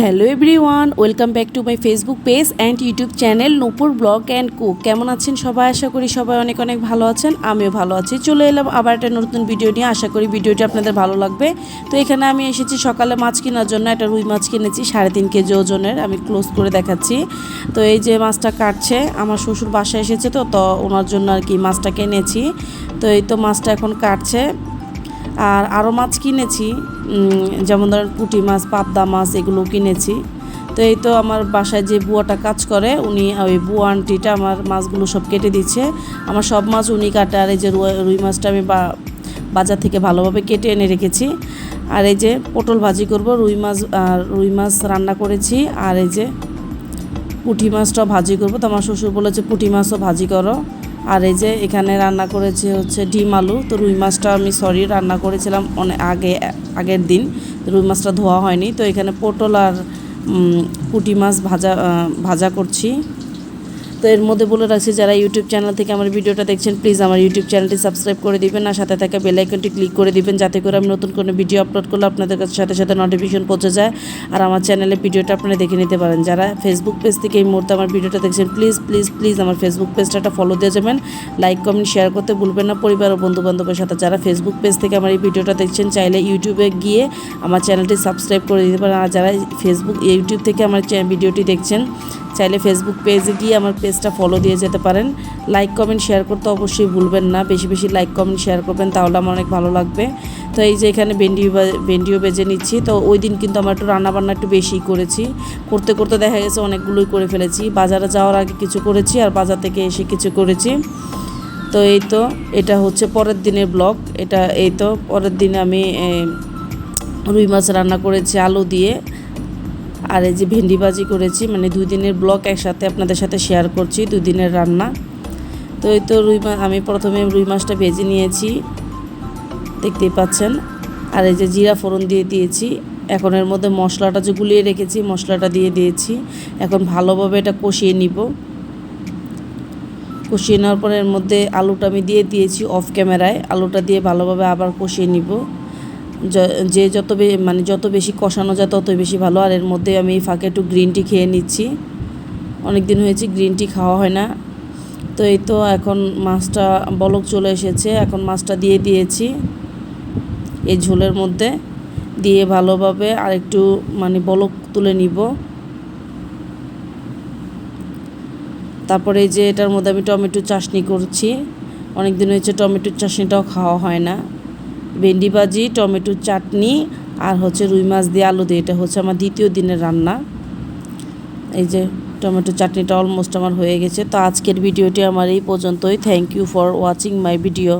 Hello everyone, welcome back to my Facebook page and YouTube channel Nupur blog and cook কেমন আছেন সবাই? আশা করি সবাই অনেক অনেক ভালো আছেন, আমিও ভালো আছি। চলে এলাম আবার একটা নতুন ভিডিও নিয়ে। আশা করি ভিডিওটি আপনাদের ভালো লাগবে। তো এখানে আমি এসেছি সকালে মাছ কেনার জন্য। একটা রুই মাছ কিনেছি, সাড়ে তিন কেজি ওজনের। আমি ক্লোজ করে দেখাচ্ছি। তো এই যে মাছটা কাটছে, আমার শ্বশুর বাসায় এসেছে তো তো ওনার জন্য আর কি মাছটা কিনেছি তো এই তো মাছটা এখন কাটছে। আর আরও মাছ কিনেছি যেমন ধরেন পুঁটি মাছ, পাবদা মাছ, এগুলো কিনেছি। তো এই তো আমার বাসায় যে বুয়াটা কাজ করে, উনি ওই বুয়া আন্টিটা আমার মাছগুলো সব কেটে দিচ্ছে। আমার সব মাছ উনি কাটে আর এই যে রুই- মাছটা আমি বা- বাজার থেকে ভালোভাবে কেটে এনে রেখেছি। আর এই যে পটল ভাজি করব, রুই মাছ, আর রুই মাছ রান্না করেছি। আর এই যে পুঁটি মাছটাও ভাজি করব। তো আমার শ্বশুর বলেছে, পুঁটি মাছও ভাজি করো। আর এই যে এখানে রান্না করেছি হচ্ছে ডিম আলু। তো রুই মাছটা আমি সরি রান্না করেছিলাম অনেক আগে, আগের দিন। রুই মাছটা ধোয়া হয়নি। তো এখানে পটল আর পুটি মাছ ভাজা ভাজা করছি। তো এর মধ্যে বলে রাখছি, যারা ইউটিউব চ্যানেল থেকে আমার ভিডিওটা দেখছেন প্লিজ আমার ইউটিউব চ্যানেলটি সাবস্ক্রাইব করে দিবেন আর সাথে থাকা বেল আইকনটি ক্লিক করে দিবেন, যাতে করে আমি নতুন কোনো ভিডিও আপলোড করলে আপনাদের কাছে সাথে সাথে নোটিফিকেশন পৌঁছে যায় আর আমার চ্যানেলে ভিডিওটা আপনারা দেখে নিতে পারেন। যারা ফেসবুক পেজ থেকে এই মুহূর্তে আমার ভিডিওটা দেখছেন প্লিজ প্লিজ প্লিজ আমার ফেসবুক পেজটা একটা ফলো দিয়ে যাবেন লাইক কমেন্ট শেয়ার করতে ভুলবেন না। পরিবার ও বন্ধু বান্ধবের সাথে যারা ফেসবুক পেজ থেকে আমার এই ভিডিওটা দেখছেন, চাইলে ইউটিউবে গিয়ে আমার চ্যানেলটি সাবস্ক্রাইব করে দিতে পারেন। আর যারা ফেসবুক ইউটিউব থেকে আমার ভিডিওটি দেখছেন চাইলে ফেসবুক পেজে গিয়ে আমার পেজটা ফলো দিয়ে যেতে পারেন। লাইক কমেন্ট শেয়ার করতে অবশ্যই ভুলবেন না। বেশি বেশি লাইক কমেন্ট শেয়ার করবেন, তাহলে আমার অনেক ভালো লাগবে। তো এই যে এখানে ভেন্ডিও ভেন্ডিও বেজে নিচ্ছি। তো ওই দিন কিন্তু আমার একটু রান্নাবান্না একটু বেশি করেছি। করতে করতে দেখা গেছে অনেকগুলোই করে ফেলেছি। বাজারে যাওয়ার আগে কিছু করেছি আর বাজার থেকে এসে কিছু করেছি। তো এই তো, এটা হচ্ছে পরের দিনের ব্লগ এটা এই তো, পরের দিন আমি রুই মাছ রান্না করেছি, আলু দিয়ে। আর এই যে ভেন্ডি ভাজি করেছি মানে দুই দিনের ব্লগ একসাথে আপনাদের সাথে শেয়ার করছি দুই দিনের রান্না। তো এই তো রুই মাছ আমি প্রথমে রুই মাছটা ভেজে নিয়েছি, দেখতেই পাচ্ছেন। আর এই যে জিরা ফোড়ন দিয়ে দিয়েছি, এখন এর মধ্যে মশলাটা যে গুলিয়ে রেখেছি, মশলাটা দিয়ে দিয়েছি। এখন ভালোভাবে এটা কষিয়ে নিব। কষিয়ে নেওয়ার পরে এর মধ্যে আলুটা আমি দিয়ে দিয়েছি অফ ক্যামেরায় আলুটা দিয়ে ভালোভাবে আবার কষিয়ে নিব। য- যত মানে যত বেশি কষানো যায় তত বেশি ভালো। আর এর মধ্যে আমি ফাঁকে একটু গ্রিন টি খেয়ে নিচ্ছি। অনেক দিন হয়েছে গ্রিন টি খাওয়া হয় না। তো এই তো এখন মাছটা, বলক চলে এসেছে। এখন মাছটা দিয়ে দিয়েছি এই ঝোলের মধ্যে। দিয়ে ভালোভাবে আর একটু মানে বলক তুলে নিব। তারপরে যে এটার মধ্যে আমি টমেটো চাটনি করছি। অনেক দিন হয়েছে টমেটোর চাটনিটাও খাওয়া হয় না। ভেন্ডি ভাজি টমেটোর চাটনি আর হচ্ছে রুই মাছ দিয়ে আলু দিয়ে। এটা হচ্ছে আমার দ্বিতীয় দিনের রান্না। এই যে টমেটো চাটনিটা অলমোস্ট আমার হয়ে গেছে। তো আজকের ভিডিওটি আমার এই পর্যন্তই। Thank you for watching my video